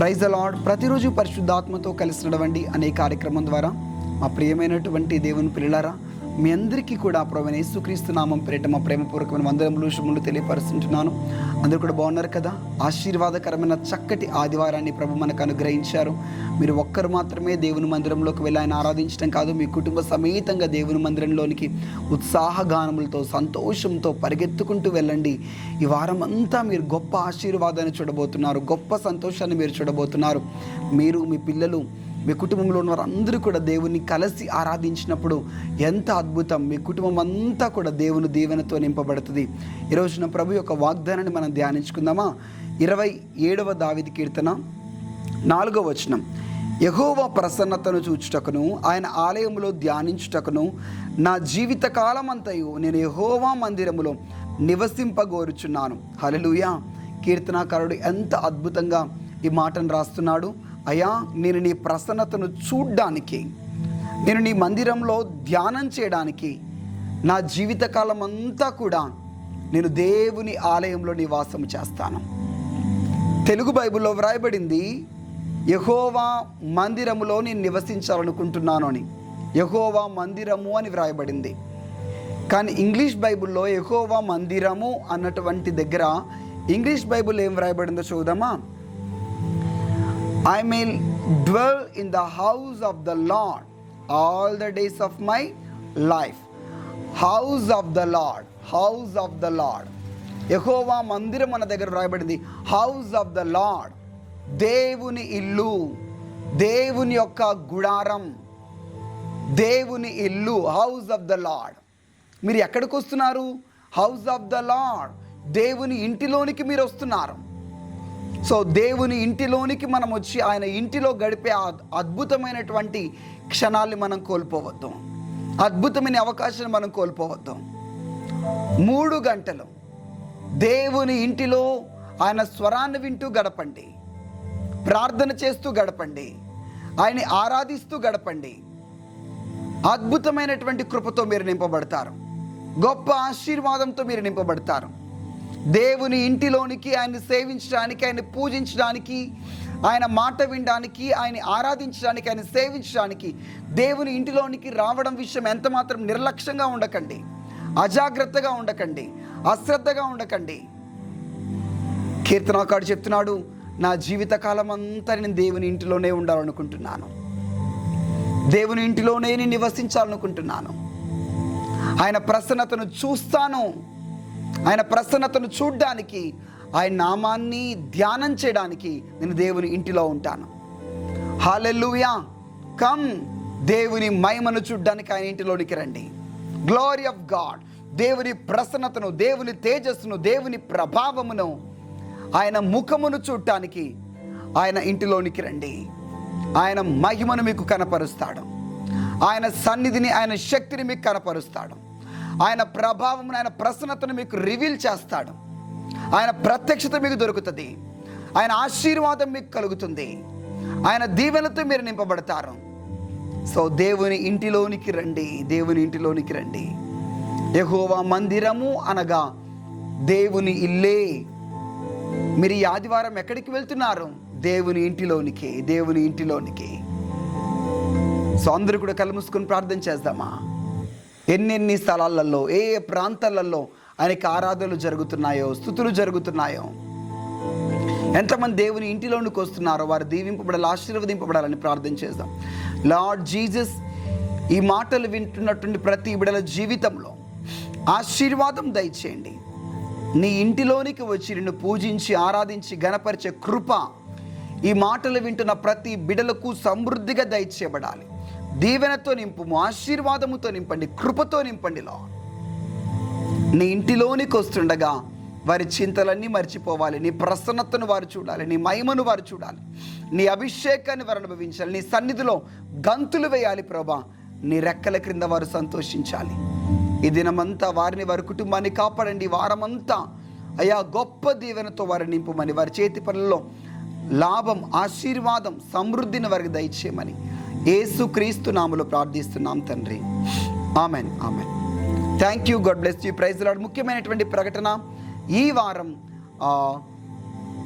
Praise lord ప్రతిరోజు పరిశుద్ధాత్మతో కలిసి నడవండి అనే కార్యక్రమం ద్వారా మా ప్రియమైనటువంటి దేవుని పిల్లలారా మీ అందరికీ కూడా ప్రభు యేసుక్రీస్తు నామం పేరిట మా ప్రేమపూర్వకమైన వందనములు శుభములు తెలియపరుస్తుంటున్నాను. అందరూ కూడా బాగున్నారు కదా? ఆశీర్వాదకరమైన చక్కటి ఆదివారాన్ని ప్రభు మనకు అనుగ్రహించారు. మీరు ఒక్కరు మాత్రమే దేవుని మందిరంలోకి వెళ్ళి ఆయన ఆరాధించడం కాదు మీ కుటుంబ సమేతంగా దేవుని మందిరంలోనికి ఉత్సాహగానములతో సంతోషంతో పరిగెత్తుకుంటూ వెళ్ళండి. ఈ వారం అంతా మీరు గొప్ప ఆశీర్వాదాన్ని చూడబోతున్నారు గొప్ప సంతోషాన్ని మీరు చూడబోతున్నారు. మీరు మీ పిల్లలు మీ కుటుంబంలో ఉన్న వారందరూ కూడా దేవుని కలిసి ఆరాధించినప్పుడు ఎంత అద్భుతం. మీ కుటుంబం అంతా కూడా దేవుని దీవెనతో నింపబడుతుంది. ఈరోజున ప్రభు యొక్క వాగ్దానాన్ని మనం ధ్యానించుకుందామా? ఇరవై ఏడవ దావిది కీర్తన నాలుగవ వచనం. యహోవ ప్రసన్నతను చూచుటకును ఆయన ఆలయములో ధ్యానించుటకును నా జీవిత కాలమంతయు నేను యహోవా మందిరములో నివసింపగోరుచున్నాను. హలలుయా కీర్తనాకారుడు ఎంత అద్భుతంగా ఈ మాటను రాస్తున్నాడు. అయ్యా నేను నీ ప్రసన్నతను చూడ్డానికి నేను నీ మందిరంలో ధ్యానం చేయడానికి నా జీవితకాలం అంతా కూడా నేను దేవుని ఆలయంలో నివాసం చేస్తాను. తెలుగు బైబిల్లో వ్రాయబడింది యహోవా మందిరములో నేను నివసించాలనుకుంటున్నాను అని. యహోవా మందిరము అని వ్రాయబడింది. కానీ ఇంగ్లీష్ బైబిల్లో యహోవా మందిరము అన్నటువంటి దగ్గర ఇంగ్లీష్ బైబిల్ ఏం వ్రాయబడిందో చూద్దామా? I mean dwell in the house of the Lord all the days of my life house of the Lord house of the Lord యహోవా మందిరం మన దగ్గర రాయబడింది హౌస్ ఆఫ్ ద లార్డ్ దేవుని ఇల్లు దేవుని యొక్క గుడారం దేవుని ఇల్లు హౌస్ ఆఫ్ ద లార్డ్ మీరు ఎక్కడికి వస్తున్నారు హౌస్ ఆఫ్ ద లార్డ్ దేవుని ఇంటిలోనికి మీరు వస్తున్నారు. సో దేవుని ఇంటిలోనికి మనం వచ్చి ఆయన ఇంటిలో గడిపే అద్భుతమైనటువంటి క్షణాల్ని మనం కోల్పోవద్దు. అద్భుతమైన అవకాశాన్ని మనం కోల్పోవద్దు. మూడు గంటలు దేవుని ఇంటిలో ఆయన స్వరాన్ని వింటూ గడపండి. ప్రార్థన చేస్తూ గడపండి. ఆయన్ని ఆరాధిస్తూ గడపండి. అద్భుతమైనటువంటి కృపతో మీరు నింపబడతారు. గొప్ప ఆశీర్వాదంతో మీరు నింపబడతారు. దేవుని ఇంటిలోనికి ఆయన్ని సేవించడానికి ఆయన పూజించడానికి ఆయన మాట వినడానికి ఆయన ఆరాధించడానికి ఆయన సేవించడానికి దేవుని ఇంటిలోనికి రావడం విషయం ఎంత మాత్రం నిర్లక్ష్యంగా ఉండకండి. అజాగ్రత్తగా ఉండకండి. అశ్రద్ధగా ఉండకండి. కీర్తనకాడు చెప్తున్నాడు నా జీవితకాలం అంతా నేను దేవుని ఇంటిలోనే ఉండాలనుకుంటున్నాను. దేవుని ఇంటిలోనే నేను నివసించాలనుకుంటున్నాను. ఆయన ప్రసన్నతను చూస్తాను. ఆయన ప్రసన్నతను చూడ్డానికి ఆయన నామాన్ని ధ్యానం చేయడానికి నేను దేవుని ఇంటిలో ఉంటాను. హాలెల్లుయా కమ్ దేవుని మహిమను చూడ్డానికి ఆయన ఇంటిలోనికి రండి. గ్లోరీ ఆఫ్ గాడ్ దేవుని ప్రసన్నతను దేవుని తేజస్సును దేవుని ప్రభావమును ఆయన ముఖమును చూడటానికి ఆయన ఇంటిలోనికి రండి. ఆయన మహిమను మీకు కనపరుస్తాడు. ఆయన సన్నిధిని ఆయన శక్తిని మీకు కనపరుస్తాడు. ఆయన ప్రభావం ఆయన ప్రసన్నతను మీకు రివీల్ చేస్తాడు. ఆయన ప్రత్యక్షత మీకు దొరుకుతుంది. ఆయన ఆశీర్వాదం మీకు కలుగుతుంది. ఆయన దీవెనతో మీరు నింపబడతారు. సో దేవుని ఇంటిలోనికి రండి. దేవుని ఇంటిలోనికి రండి. యహోవా మందిరము అనగా దేవుని ఇల్లే. మీరు ఈ ఆదివారం ఎక్కడికి వెళ్తున్నారు? దేవుని ఇంటిలోనికి దేవుని ఇంటిలోనికి. సో అందరూ కూడా కలుముసుకుని ప్రార్థన చేద్దామా? ఎన్నెన్ని స్థలాలలో ఏ ఏ ప్రాంతాలలో ఆయనకి ఆరాధనలు జరుగుతున్నాయో స్థుతులు జరుగుతున్నాయో. ఎంతమంది దేవుని ఇంటిలోనికి వస్తున్నారో వారు దీవింపబడాలి ఆశీర్వదింపబడాలని ప్రార్థన చేద్దాం. లార్డ్ జీజస్ ఈ మాటలు వింటున్నటువంటి ప్రతి బిడల జీవితంలో ఆశీర్వాదం దయచేయండి. నీ ఇంటిలోనికి వచ్చి నిన్ను పూజించి ఆరాధించి గణపరిచే కృప ఈ మాటలు వింటున్న ప్రతి బిడలకు సమృద్ధిగా దయచేయబడాలి. దీవెనతో నింపుము ఆశీర్వాదముతో నింపండి కృపతో నింపండి లా నీ ఇంటిలోనికి వస్తుండగా వారి చింతలన్నీ మర్చిపోవాలి నీ ప్రసన్నతను వారు చూడాలి నీ మహిమను వారు చూడాలి నీ అభిషేకాన్ని వారు అనుభవించాలి నీ సన్నిధిలో గంతులు వేయాలి ప్రభా నీ రెక్కల క్రింద వారు సంతోషించాలి. ఈ దినమంతా వారిని వారి కుటుంబాన్ని కాపాడండి వారమంతా అయా గొప్ప దీవెనతో వారి నింపుమని వారి చేతి పనుల్లో లాభం ఆశీర్వాదం సమృద్ధిని వారికి దయచేయమని. ఏసుక్రీస్తు నాములో ప్రార్థిస్తున్నాం తండ్రి. Amen amen. Thank you God bless you praise Lord ముఖ్యమైనటువంటి ప్రకటన ఈ వారం ఆ,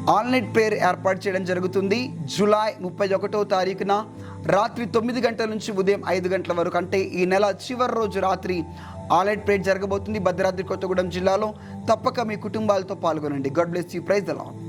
పేరు ప్రేయర్ ఏర్పాటు చేయడం జరుగుతుంది. జూలై ముప్పై ఒకటో తారీఖున రాత్రి తొమ్మిది గంటల నుంచి ఉదయం ఐదు గంటల వరకు అంటే ఈ నెల చివరి రోజు రాత్రి ఆన్లైన్ ప్రేయర్ జరగబోతుంది. భద్రాద్రి కొత్తగూడెం జిల్లాలో తప్పక మీ కుటుంబాలతో పాల్గొనండి. God bless you praise the Lord